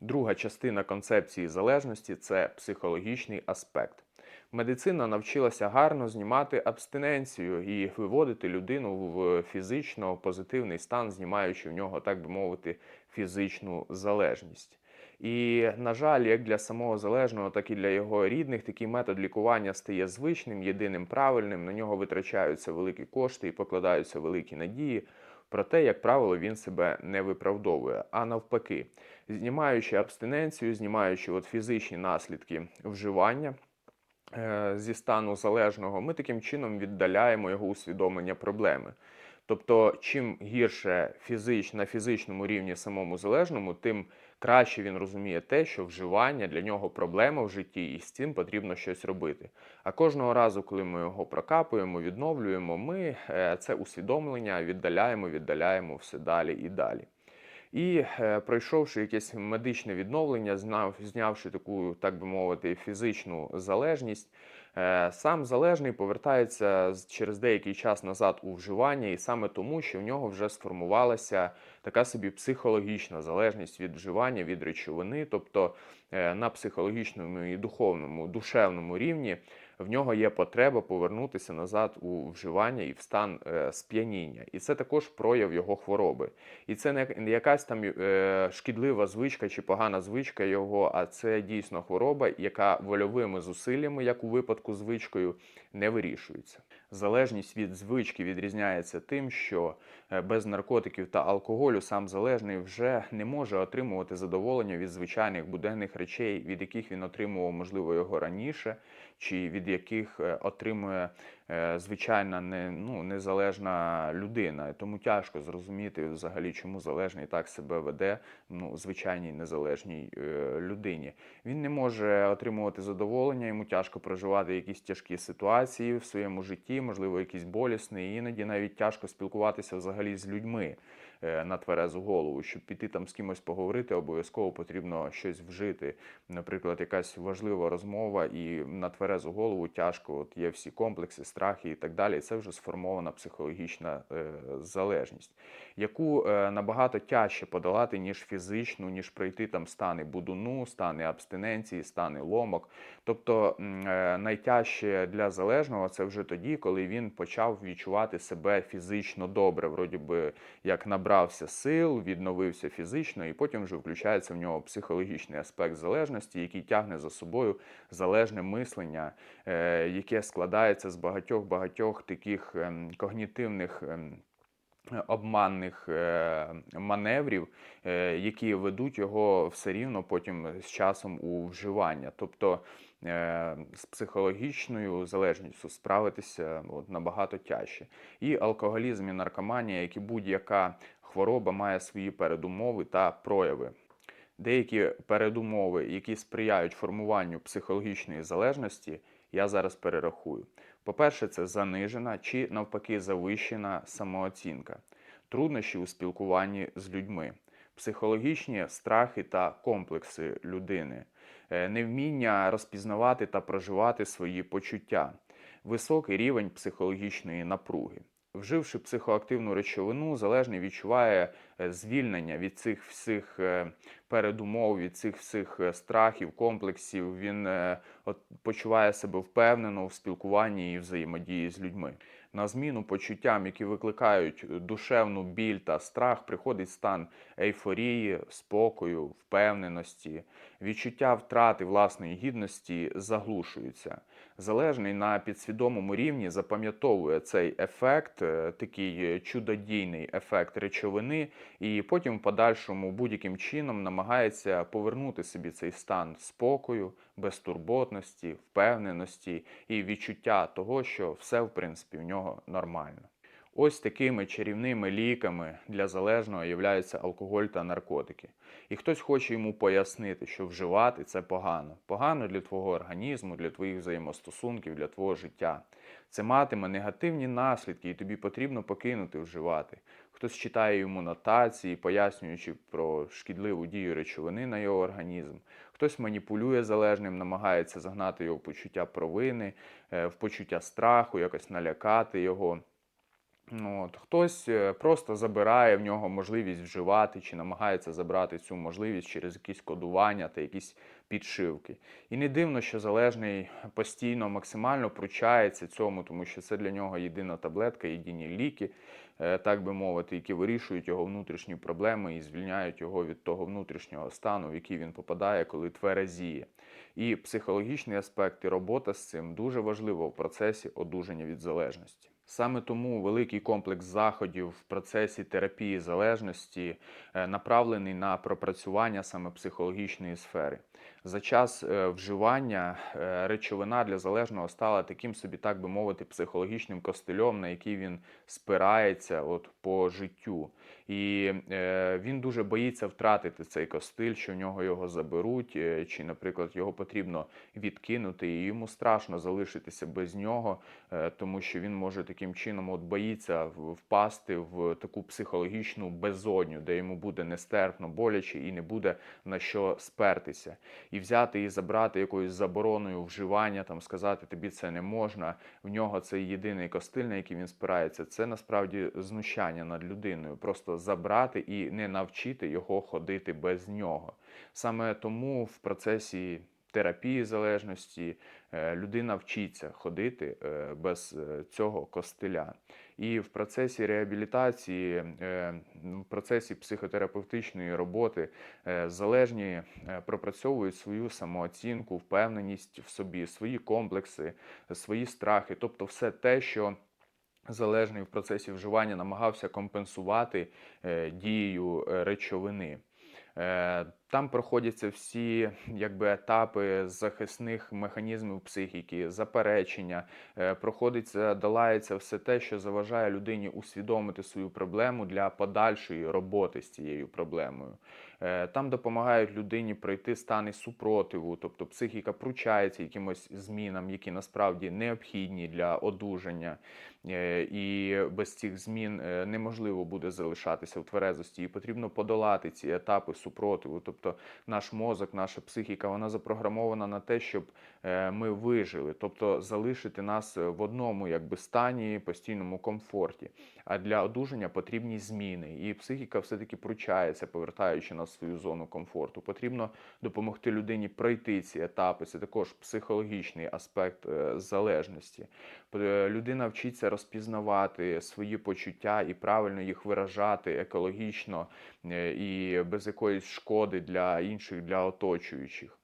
Друга частина концепції залежності це психологічний аспект. Медицина навчилася гарно знімати абстиненцію і виводити людину в фізично позитивний стан, знімаючи в нього, так би мовити, фізичну залежність. І, на жаль, як для самого залежного, так і для його рідних, такий метод лікування стає звичним, єдиним правильним. На нього витрачаються великі кошти і покладаються великі надії. Проте, як правило, він себе не виправдовує. А навпаки, знімаючи абстиненцію, знімаючи от фізичні наслідки вживання е, зі стану залежного, ми таким чином віддаляємо його усвідомлення проблеми. Тобто, чим гірше фізич, на фізичному рівні самому залежному, тим краще він розуміє те, що вживання для нього проблема в житті, і з цим потрібно щось робити. А кожного разу, коли ми його прокапуємо, відновлюємо, ми е, це усвідомлення віддаляємо, віддаляємо все далі і далі. І е, пройшовши якесь медичне відновлення, знявши таку, так би мовити, фізичну залежність, е, сам залежний повертається через деякий час назад у вживання, і саме тому, що в нього вже сформувалася така собі психологічна залежність від вживання, від речовини, тобто е, на психологічному і духовному, душевному рівні в нього є потреба повернутися назад у вживання і в стан е, сп'яніння. І це також прояв його хвороби. І це не якась там е, шкідлива звичка чи погана звичка його, а це дійсно хвороба, яка вольовими зусиллями, як у випадку звичкою, не вирішується. Залежність від звички відрізняється тим, що е, без наркотиків та алкоголю сам залежний вже не може отримувати задоволення від звичайних буденних речей, від яких він отримував, можливо, його раніше, чи від яких е, отримує звичайна не, ну, незалежна людина. Тому тяжко зрозуміти взагалі, чому залежний так себе веде ну, звичайній незалежній е, людині. Він не може отримувати задоволення, йому тяжко проживати якісь тяжкі ситуації в своєму житті, можливо, якісь болісні, іноді навіть тяжко спілкуватися взагалі з людьми е, на тверезу голову. Щоб піти там з кимось поговорити, обов'язково потрібно щось вжити. Наприклад, якась важлива розмова, і на тверезу голову тяжко. От є всі комплекси, страхи і так далі. Це вже сформована психологічна е, залежність, яку е, набагато тяжче подолати, ніж фізичну, ніж пройти там стани будуну, стани абстиненції, стани ломок. Тобто е, найтяжче для залежного це вже тоді, коли він почав відчувати себе фізично добре, вроді би як набрався сил, відновився фізично, і потім вже включається в нього психологічний аспект залежності, який тягне за собою залежне мислення, е, яке складається з багатьох багатьох таких ем, когнітивних. ем, Обманних е, маневрів, е, які ведуть його все рівно потім з часом у вживання. Тобто з психологічною залежністю справитися от, набагато тяжче. І алкоголізм і наркоманія, як і будь-яка хвороба, має свої передумови та прояви. Деякі передумови, які сприяють формуванню психологічної залежності, я зараз перерахую. По-перше, це занижена чи навпаки завищена самооцінка, труднощі у спілкуванні з людьми, психологічні страхи та комплекси людини, е, невміння розпізнавати та проживати свої почуття, високий рівень психологічної напруги. Вживши психоактивну речовину, залежний відчуває е, звільнення від цих всіх е, передумов, від цих всіх е, страхів, комплексів. Він почуває себе впевнено в спілкуванні і взаємодії з людьми. На зміну почуттям, які викликають душевну біль та страх, приходить стан ейфорії, спокою, впевненості, відчуття втрати власної гідності заглушуються. Залежний на підсвідомому рівні запам'ятовує цей ефект, е, такий чудодійний ефект речовини, і потім в подальшому будь-яким чином намагається повернути собі цей стан спокою, безтурботності, впевненості і відчуття того, що все в принципі в нього нормально. Ось такими чарівними ліками для залежного являються алкоголь та наркотики. І хтось хоче йому пояснити, що вживати це погано. Погано для твого організму, для твоїх взаємостосунків, для твого життя. Це матиме негативні наслідки, і тобі потрібно покинути вживати. Хтось читає йому нотації, пояснюючи про шкідливу дію речовини на його організм. Хтось маніпулює залежним, намагається загнати його в почуття провини, е, в почуття страху, якось налякати його. Ну, От. Хтось е, просто забирає в нього можливість вживати чи намагається забрати цю можливість через якісь кодування та якісь підшивки. І не дивно, що залежний постійно максимально пручається цьому, тому що це для нього єдина таблетка, єдині ліки, е, так би мовити, які вирішують його внутрішні проблеми і звільняють його від того внутрішнього стану, в який він попадає, коли тверезіє. І психологічний аспект і робота з цим дуже важливо в процесі одужання від залежності. Саме тому великий комплекс заходів в процесі терапії залежності е, направлений на пропрацювання саме психологічної сфери. За час е, вживання е, речовина для залежного стала таким собі, так би мовити, психологічним костильом, на який він спирається от, по життю. І е, він дуже боїться втратити цей костиль, що в нього його заберуть, чи, наприклад, його потрібно відкинути, і йому страшно залишитися без нього, тому що він може таким чином от боїться впасти в таку психологічну безодню, де йому буде нестерпно боляче і не буде на що спертися. І взяти і забрати якоюсь забороною вживання, там сказати тобі це не можна. В нього це єдиний костиль, на який він спирається. Це насправді знущання над людиною. Просто забрати і не навчити його ходити без нього. Саме тому в процесі терапії залежності е, людина вчиться ходити е, без е, цього костиля. І в процесі реабілітації, е, в процесі психотерапевтичної роботи залежні пропрацьовують свою самооцінку, впевненість в собі, свої комплекси, свої страхи, тобто все те, що залежний в процесі вживання намагався компенсувати дією речовини. Там проходяться всі якби, етапи захисних механізмів психіки, заперечення, е, проходиться, долається все те, що заважає людині усвідомити свою проблему для подальшої роботи з цією проблемою. Е, Там допомагають людині пройти стани супротиву, тобто психіка пручається якимось змінам, які насправді необхідні для одужання. Е, І без цих змін неможливо буде залишатися в тверезості. І потрібно подолати ці етапи супротиву. Тобто наш мозок, наша психіка, вона запрограмована на те, щоб е, ми вижили, тобто залишити нас в одному якби стані постійному комфорті. А для одужання потрібні зміни. І психіка все-таки пручається, повертаючи нас в свою зону комфорту. Потрібно допомогти людині пройти ці етапи. Це також психологічний аспект е, залежності. Е, Людина вчиться розпізнавати свої почуття і правильно їх виражати екологічно е, і без якоїсь шкоди для інших, для оточуючих.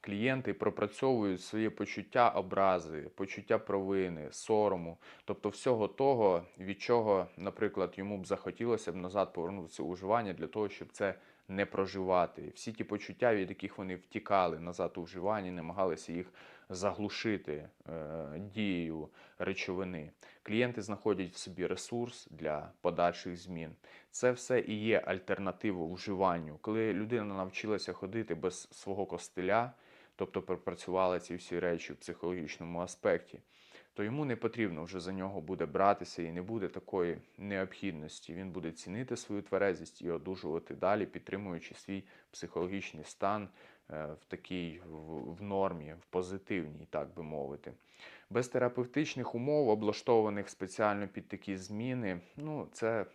Клієнти пропрацьовують своє почуття образи, почуття провини, сорому, тобто всього того, від чого, наприклад, йому б захотілося б назад повернутися у вживання для того, щоб це не проживати. Всі ті почуття, від яких вони втікали назад у вживання, намагалися їх заглушити е, дією речовини. Клієнти знаходять в собі ресурс для подальших змін. Це все і є альтернативою вживанню. Коли людина навчилася ходити без свого костиля, тобто пропрацювала ці всі речі в психологічному аспекті, то йому не потрібно вже за нього буде братися і не буде такої необхідності. Він буде цінити свою тверезість і одужувати далі, підтримуючи свій психологічний стан в такій в, нормі, в позитивній, так би мовити. Без терапевтичних умов, облаштованих спеціально під такі зміни, ну це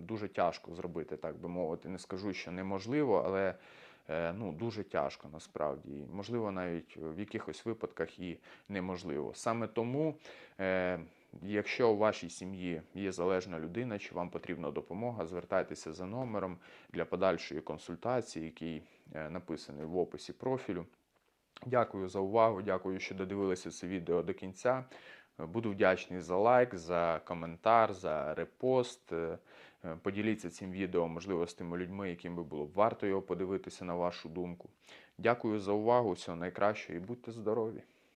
дуже тяжко зробити, так би мовити. Не скажу, що неможливо, але е, ну, дуже тяжко насправді. І, можливо, навіть в якихось випадках і неможливо. Саме тому, е, якщо у вашій сім'ї є залежна людина, чи вам потрібна допомога, звертайтеся за номером для подальшої консультації, який е, написаний в описі профілю. Дякую за увагу, дякую, що додивилися це відео до кінця. Буду вдячний за лайк, за коментар, за репост. Е, е, Поділіться цим відео, можливо, з тими людьми, яким би було варто його подивитися на вашу думку. Дякую за увагу, всього найкращого і будьте здорові!